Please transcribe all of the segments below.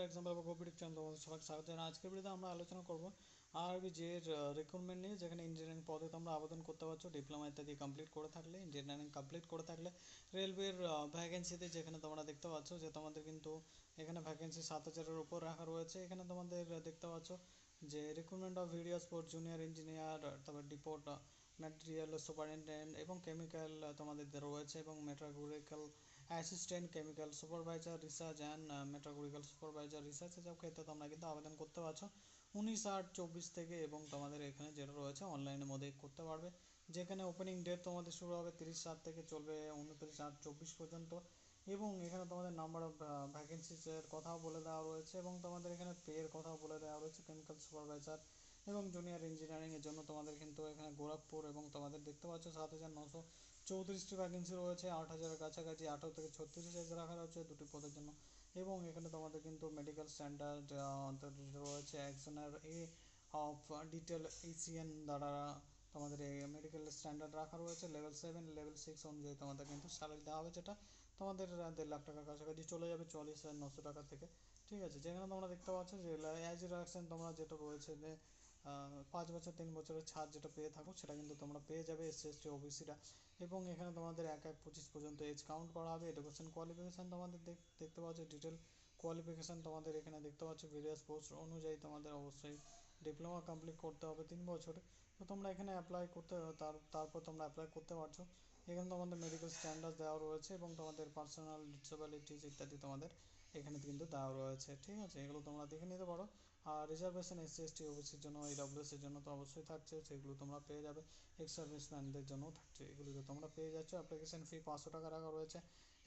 বন্ধুরা এক্সাম্পল বা competitive channel তোমাদের সবাইকে স্বাগত। আজকের ভিডিওতে আমরা আলোচনা করব আরবি যে রিক্রুটমেন্ট নিয়ে, যেখানে ইঞ্জিনিয়ারিং পদে তোমরা আবেদন করতে পারছ ডিপ্লোমা ইত্যাদি কমপ্লিট করে থাকলে ইঞ্জিনিয়ারিং কমপ্লিট করে থাকলে রেলওয়ের ভ্যাকেন্সিতে যেখানে তোমরা দেখতে পাচ্ছ যে তোমাদের কিন্তু এখানে ভ্যাকেন্সি সাত হাজারের উপর রাখা রয়েছে। এখানে তোমাদের দেখতে পাচ্ছ যে recruitment of videos for junior engineer তারপর ডিপোর্ট ম্যাটেরিয়াল সুপারিনটেন্ডেন্ট এবং কেমিক্যাল তোমাদের রয়েছে এবং metallurgical assistant chemical supervisor research and metallurgical supervisor research এসব ক্ষেত্রে তোমরা কিন্তু আবেদন করতে পারছ। উনিশ আট চব্বিশ থেকে এবং তোমাদের এখানে যেটা রয়েছে অনলাইনের মধ্যে করতে পারবে। যেখানে ওপেনিং ডেট তোমাদের শুরু হবে তিরিশ সাত থেকে চলবে উনত্রিশ আট চব্বিশ পর্যন্ত। এবং এখানে তোমাদের নাম্বার অফ ভ্যাকেন্সিসের কথাও বলে দেওয়া রয়েছে এবং তোমাদের এখানে পেয়ের কথাও বলে দেওয়া রয়েছে কেমিক্যাল সুপারভাইজার এবং জুনিয়র ইঞ্জিনিয়ারিংয়ের জন্য তোমাদের কিন্তু এখানে গোরখপুর এবং তোমাদের দেখতে পাচ্ছ সাত হাজার নশো চৌত্রিশটি ভ্যাকেন্সি রয়েছে, আট হাজারের কাছাকাছি, আঠারো থেকে ছত্রিশ হাজার রাখা রয়েছে দুটি পদের জন্য। এবং এখানে তোমাদের কিন্তু মেডিকেল স্ট্যান্ডার্ড রয়েছে একজনের এ অফ ডিটেল এসিএন দ্বারা তোমাদের এই মেডিকেল স্ট্যান্ডার্ড রাখা রয়েছে। লেভেল সেভেন লেভেল সিক্স অনুযায়ী তোমাদের কিন্তু স্যালারি দেওয়া হবে, যেটা তোমাদের দেড় লাখ টাকার কাছাকাছি চলে যাবে, চল্লিশ হাজার নশো টাকা থেকে। ঠিক আছে, যেখানে তোমরা দেখতে পাচ্ছ যে অ্যাজ রিয়াকশন তোমরা যেটা রয়েছে যে পাঁচ বছর, তিন বছরের ছাড় যেটা পেয়ে থাকো, সেটা কিন্তু তোমরা পেয়ে যাবে এসসি এসটি ওবিসিরা এবং এখানে তোমাদের এক এক পঁচিশ পর্যন্ত এজ কাউন্ট করা হবে এডুকেশন কোয়ালিফিকেশান তোমাদের দেখতে পাচ্ছ ডিটেল কোয়ালিফিকেশান তোমাদের এখানে দেখতে পাচ্ছ ভেরিয়াস পোস্ট অনুযায়ী তোমাদের অবশ্যই ডিপ্লোমা কমপ্লিট করতে হবে তিন বছরে। তো তোমরা এখানে অ্যাপ্লাই করতে, তার, তারপর তোমরা অ্যাপ্লাই করতে পারছ। এখানে তোমাদের মেডিকেল স্ট্যান্ডার্ড দেওয়া রয়েছে এবং তোমাদের পার্সোনাল ডিসেবিলিটিস ইত্যাদি তোমাদের এখানে কিন্তু দেওয়া রয়েছে। ঠিক আছে? এগুলো তোমরা দেখে নিতে পারো। আর রিজার্ভেশন এসসি এসটি ওবিসির জন্য ইডব্লিউএসের জন্য তো অবশ্যই থাকছে, সেগুলো তোমরা পেয়ে যাবে। এক্স সার্ভিসম্যানদের জন্যও থাকছে। এগুলিকে তোমরা পেয়ে যাচ্ছ। অ্যাপ্লিকেশন ফি পাঁচশো টাকা রাখা রয়েছে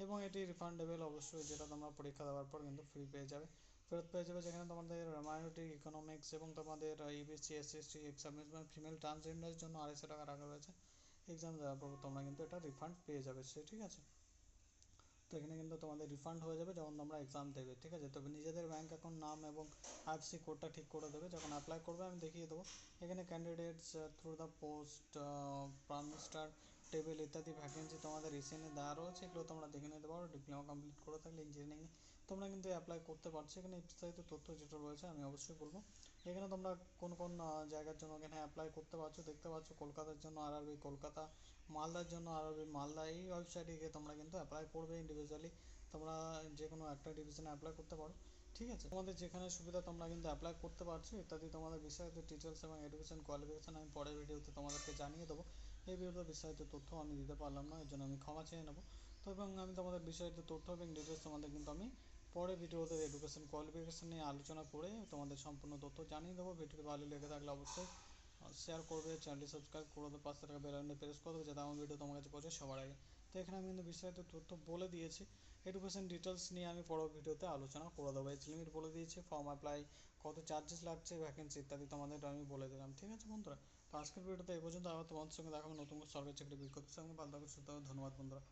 এবং এটি রিফান্ডেবল অবশ্যই, যেটা তোমরা পরীক্ষা দেওয়ার পর কিন্তু ফ্রি পেয়ে যাবে। ফেরত পেয়ে যাবে যেখানে তোমাদের মাইনরিটি ইকোনমিক্স এবং তোমাদের EBC S ST ex serviceman female ট্রান্সজেন্ডারের জন্য আড়াইশো টাকা রাখা রয়েছে। এক্সাম দেওয়ার পর তোমরা কিন্তু এটা রিফান্ড পেয়ে যাবে, সে ঠিক আছে। তো এখানে কিন্তু তোমাদের রিফান্ড হয়ে যাবে যখন তোমরা এক্সাম দেবে, ঠিক আছে? তবে নিজেদের ব্যাঙ্ক অ্যাকাউন্ট নাম এবং আইএফসি কোডটা ঠিক করে দেবে, যখন অ্যাপ্লাই করবে আমি দেখিয়ে দেবো। এখানে candidates through the post prime minister table ইত্যাদি ভ্যাকেন্সি তোমাদের রিসেন্টলি দেওয়া রয়েছে, এগুলো তোমরা দেখে নিতে পারো। ডিপ্লোমা কমপ্লিট করে থাকলে ইঞ্জিনিয়ারিং তোমরা কিন্তু অ্যাপ্লাই করতে পারছ। এখানে বিস্তারিত তথ্য যেটা রয়েছে আমি অবশ্যই বলব। এখানে তোমরা কোন কোন জায়গার জন্য এখানে অ্যাপ্লাই করতে পারছ, দেখতে পাচ্ছ কলকাতার জন্য আরআরবি কলকাতা, মালদার জন্য আরআরবি মালদা, এই ওয়েবসাইটে গিয়ে তোমরা কিন্তু অ্যাপ্লাই করবে ইন্ডিভিজুয়ালি তোমরা যে কোনো একটা ডিভিশনে অ্যাপ্লাই করতে পারো, ঠিক আছে? তোমাদের যেখানে সুবিধা তোমরা কিন্তু অ্যাপ্লাই করতে পারছ। ইত্যাদি তোমাদের বিস্তারিত ডিটেলস এবং এডুকেশন কোয়ালিফিকেশান আমি পরের ভিডিওতে তোমাদেরকে জানিয়ে দেবো। এই ভিডিওতে বিস্তারিত তথ্য আমি দিতে পারলাম না, এর জন্য আমি ক্ষমা চেয়ে নেব। তো এবং আমি তোমাদের বিস্তারিত তথ্য এবং ডিটেলস তোমাদের কিন্তু আমি পরে ভিডিওতে এডুকেশন কোয়ালিফিকেশান নিয়ে আলোচনা করে তোমাদের সম্পূর্ণ তথ্য জানিয়ে দেবো। ভিডিওটি ভালো লেগে থাকলে অবশ্যই শেয়ার করবে চ্যানেলটি সাবস্ক্রাইব করে দেবে পাঁচশো টাকা বেল আইকনটি প্রেস করে দেবে যাতে আমার ভিডিও তোমার কাছে পৌঁছে সবার আগে। তো এখানে আমি কিন্তু বিস্তারিত তথ্য বলে দিয়েছি। এডুকেশন ডিটেলস নিয়ে আমি পরের ভিডিওতে আলোচনা করে দেবো। এজ লিমিট বলে দিয়েছি ফর্ম অ্যাপ্লাই কত চার্জেস লাগছে ভ্যাকেন্সি ইত্যাদি তোমাদের আমি বলে দিলাম। ঠিক আছে বন্ধুরা? তো আজকের ভিডিওতে এই পর্যন্ত। আবার তোমাদের সঙ্গে দেখা হবে নতুন সরকারি চাকরি বিজ্ঞপ্তির সঙ্গে। ভালো থাকবে ধন্যবাদ বন্ধুরা।